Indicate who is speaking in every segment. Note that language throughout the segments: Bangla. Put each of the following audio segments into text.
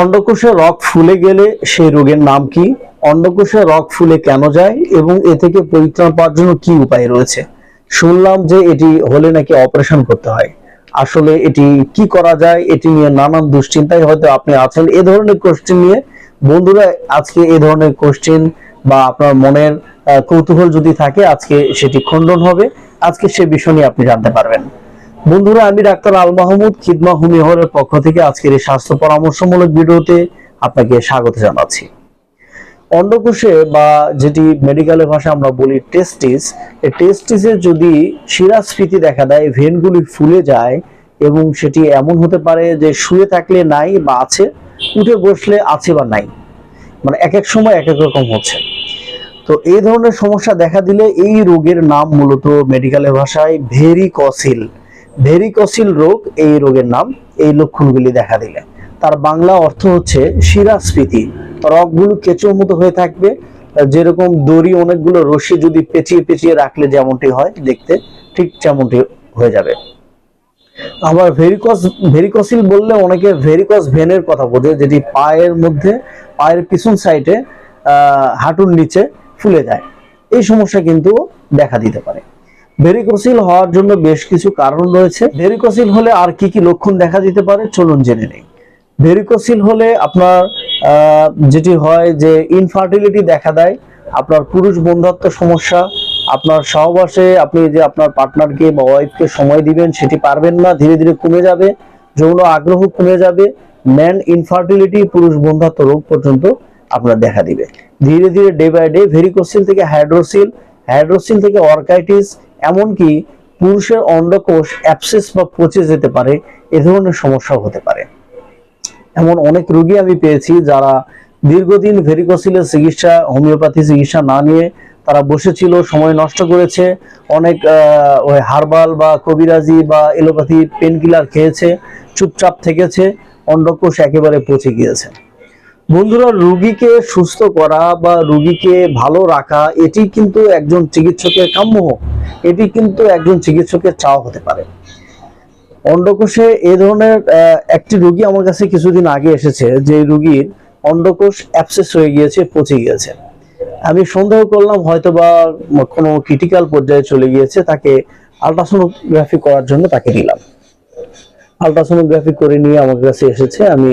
Speaker 1: অন্ডকোষে রক ফুলে গেলে সেই রোগের নাম কি? অন্ডকোষে রক ফুলে কেন যায়? এবং এ থেকে পরিত্রাণ পাওয়ার জন্য কি উপায় রয়েছে? শুনলাম যে এটি হলে নাকি অপারেশন করতে হয়। আসলে এটি কি করা যায়? এটি নিয়ে নানান দুশ্চিন্তায় হয়তো আপনি আছেন। এ ধরনের কোশ্চেন নিয়ে বন্ধুরা, আজকে এ ধরনের কোশ্চেন বা আপনার মনের কৌতূহল যদি থাকে, আজকে সেটি খণ্ডন হবে। আজকে সে বিষয় নিয়ে আপনি জানতে পারবেন। বন্ধুরা, আমি ডাক্তার আল মাহমুদ, খিদমা হুমিহরের পক্ষ থেকে আজকের এই স্বাস্থ্য পরামর্শমূলক ভিডিওতে আপনাকে স্বাগত জানাচ্ছি। অন্ডকোষে বা যেটি মেডিকেলের ভাষায় আমরা বলি টেস্টিস, এই টেস্টিসে যদি শিরাস্ফীতি দেখা দেয়, ভেনগুলি ফুলে যায় এবং সেটি এমন হতে পারে যে শুয়ে থাকলে নাই বা আছে, উঠে বসলে আছে বা নাই। মানে এক এক সময় এক এক রকম হচ্ছে। তো এই ধরনের সমস্যা দেখা দিলে এই রোগের নাম মূলত মেডিকেলের ভাষায় ভেরিকসিল। ভেরিকসিল রোগ এই রোগের নাম, এই লক্ষণগুলি দেখা দিলে। তার বাংলা অর্থ হচ্ছে শিরাস্ফীতি। রগগুলো কেঁচোর মতো হয়ে থাকবে। যেরকম দড়ি অনেকগুলো রশি যদি পেঁচিয়ে পেঁচিয়ে রাখলে যেমনটি হয়, দেখতে ঠিক তেমনটি হয়ে যাবে। আবার ভেরিকস ভেরিকসিল বললে অনেকে ভেরিকস ভেনের কথা বোঝে, যেটি পায়ের মধ্যে, পায়ের পিছন সাইডে আহ, হাঁটুর নিচে ফুলে যায়। এই সমস্যা কিন্তু দেখা দিতে পারে। ভেরিকোসিল হওয়ার জন্য বেশ কিছু কারণ রয়েছে। ভেরিকোসিল হলে আর কি কি লক্ষণ দেখা দিতে পারে? চলুন জেনে নেই। ভেরিকোসিল হলে আপনার যেটি হয় যে ইনফার্টিলিটি দেখা দেয়, আপনার পুরুষ বন্ধাত্ম সমস্যা, আপনার সহবাসে আপনি যে আপনার পার্টনারকে বা ওয়াইফকে সময় দিবেন, সেটি পারবেন না, ধীরে ধীরে কমে যাবে, যৌন আগ্রহ কমে যাবে, ম্যান ইনফার্টিলিটি পুরুষ বন্ধাত্ম রোগ পর্যন্ত আপনার দেখা দিবে। ধীরে ধীরে ডে বাই ডে ভেরিকোসিল থেকে হাইড্রোসিল হাইড্রোসিল থেকে অর্কাইটিস এমনকি পুরুষের অন্ডকোষ অ্যাপসেস বা পচে যেতে পারে, এ ধরনের সমস্যাও হতে পারে। এমন অনেক রোগী আমি পেয়েছি যারা দীর্ঘদিন ভেরিকোসিলের চিকিৎসা হোমিওপ্যাথি চিকিৎসা না নিয়ে তারা বসেছিল, সময় নষ্ট করেছে, অনেক ওই হার্বাল বা কবিরাজি বা এলোপ্যাথি পেন কিলার খেয়েছে, চুপচাপ থেকেছে, অন্ডকোষ একেবারে পচে গিয়েছে। বন্ধুরা, রুগীকে সুস্থ করা বা রুগীকে ভালো রাখা, এটি কিন্তু একজন চিকিৎসকের কাম্য। এটি কিন্তু একজন চিকিৎসকের চাওয়া হতে পারে। অন্ডকোষে এ ধরনের একটি রোগী আমার কাছে কিছুদিন আগে এসেছে, যে রুগীর অন্ডকোষ অ্যাপসেস হয়ে গিয়েছে, পচে গিয়েছে। আমি সন্দেহ করলাম হয়তো বা কোনো ক্রিটিক্যাল পর্যায়ে চলে গিয়েছে, তাকে আলট্রাসোনোগ্রাফি করার জন্য তাকে নিলাম। আলট্রাসোনোগ্রাফি করে নিয়ে আমার কাছে এসেছে, আমি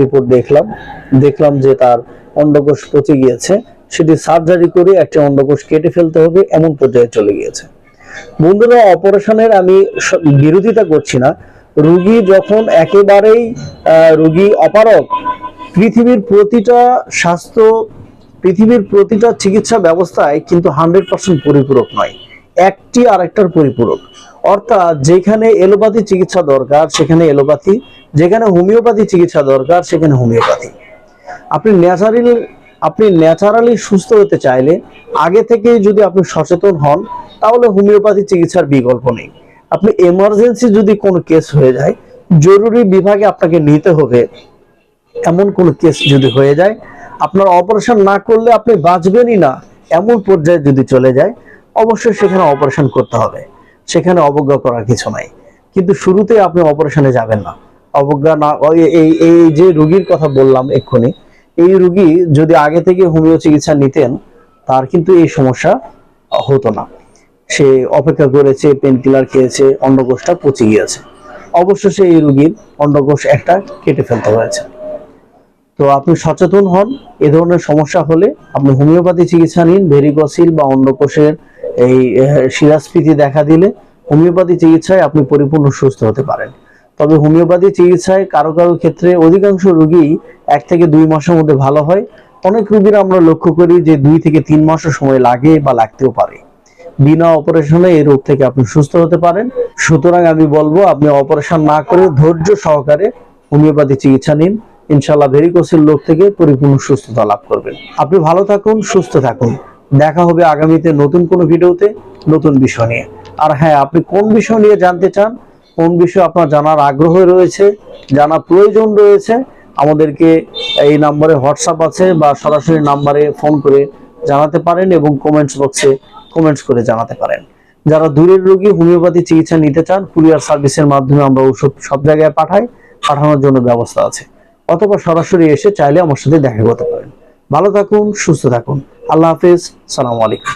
Speaker 1: রিপোর্ট দেখলাম। দেখলাম যে তার অন্ডকোষ পচে গিয়েছে। সেটি সার্জারি করে একটি অন্ডকোষ কেটে ফেলতে হবে, এমন পর্যায়ে চলে গিয়েছে। বন্ধুরা, অপারেশনের আমি বিরোধিতা করছি না। রুগী যখন একেবারেই রুগী অপারক পৃথিবীর প্রতিটা স্বাস্থ্য, পৃথিবীর প্রতিটা চিকিৎসা ব্যবস্থায় কিন্তু হান্ড্রেড পার্সেন্ট পরিপূরক নয়। একটি আরেকটার পরিপূরক। অর্থাৎ যেখানে এলোপ্যাথি চিকিৎসা দরকার, সেখানে এলোপ্যাথি, যেখানে হোমিওপ্যাথি চিকিৎসা দরকার, সেখানে হোমিওপ্যাথি। আপনি ন্যাচারালি আপনি ন্যাচারালি সুস্থ হতে চাইলে, আগে থেকে যদি আপনি সচেতন হন, তাহলে হোমিওপ্যাথি চিকিৎসার বিকল্প নেই। আপনি এমার্জেন্সি যদি কোনো কেস হয়ে যায়, জরুরি বিভাগে আপনাকে নিতে হবে, এমন কোনো কেস যদি হয়ে যায়, আপনার অপারেশন না করলে আপনি বাঁচবেনই না, এমন পর্যায়ে যদি চলে যায় অবশ্যই সেখানে অপারেশন করতে হবে। সেখানে অবজ্ঞা করার কিছু নাই। কিন্তু শুরুতে আপনি অপারেশনে যাবেন না। অবজ্ঞা না এই- এই যে রুগীর কথা বললাম এক্ষুনি, এই রুগী যদি আগে থেকে হোমিও চিকিৎসা নিতেন, তার কিন্তু এই সমস্যা হতো না। সে অপেক্ষা করেছে পেন কিলার খেয়েছে অন্ডকোষটা পচে গিয়েছে। অবশেষে এই রুগীর অন্ডকোষ একটা কেটে ফেলতে হয়েছে। তো আপনি সচেতন হন, এ ধরনের সমস্যা হলে আপনি হোমিওপ্যাথি চিকিৎসা নিন ভেরিকসিল বা অন্ডকোষের এই শিরাস্ফীতি দেখা দিলে হোমিওপ্যাথি চিকিৎসায় আপনি পরিপূর্ণ সুস্থ হতে পারেন। তবে হোমিওপ্যাথি চিকিৎসায় কারও কারও ক্ষেত্রে অধিকাংশ রোগী এক থেকে দুই মাসের মধ্যে ভালো হয়। অনেক রোগীর আমরা লক্ষ্য করি যে দুই থেকে তিন মাসের সময় লাগে বা লাগতেও পারে। বিনা অপারেশনে এই রোগ থেকে আপনি সুস্থ হতে পারেন। সুতরাং আমি বলব, আপনি অপারেশন না করে ধৈর্য সহকারে হোমিওপ্যাথি চিকিৎসা নিন। ইনশাল্লাহ ভেরিকোসিল রোগ থেকে পরিপূর্ণ সুস্থতা লাভ করবেন। আপনি ভালো থাকুন, সুস্থ থাকুন। দেখা হবে আগামীতে নতুন কোনো ভিডিওতে, নতুন বিষয় নিয়ে। আর হ্যাঁ আপনি কোন বিষয় নিয়ে জানতে চান, কোন বিষয় আপনার জানার আগ্রহ রয়েছে জানা প্রয়োজন রয়েছে, আমাদেরকে এই নাম্বারে হোয়াটসঅ্যাপ আছে বা সরাসরি নাম্বারে ফোন করে জানাতে পারেন এবং কমেন্টস বক্সে কমেন্টস করে জানাতে পারেন। যারা দূরের রোগী, হোমিওপ্যাথি চিকিৎসা নিতে চান, কুরিয়ার সার্ভিসের মাধ্যমে আমরা ওষুধ সব জায়গায় পাঠাই, পাঠানোর জন্য ব্যবস্থা আছে। অথবা সরাসরি এসে চাইলে আমার সাথে দেখা করতে পারেন। ভালো থাকুন সুস্থ থাকুন। আল্লাহ হাফিজ সালাম আলাইকুম।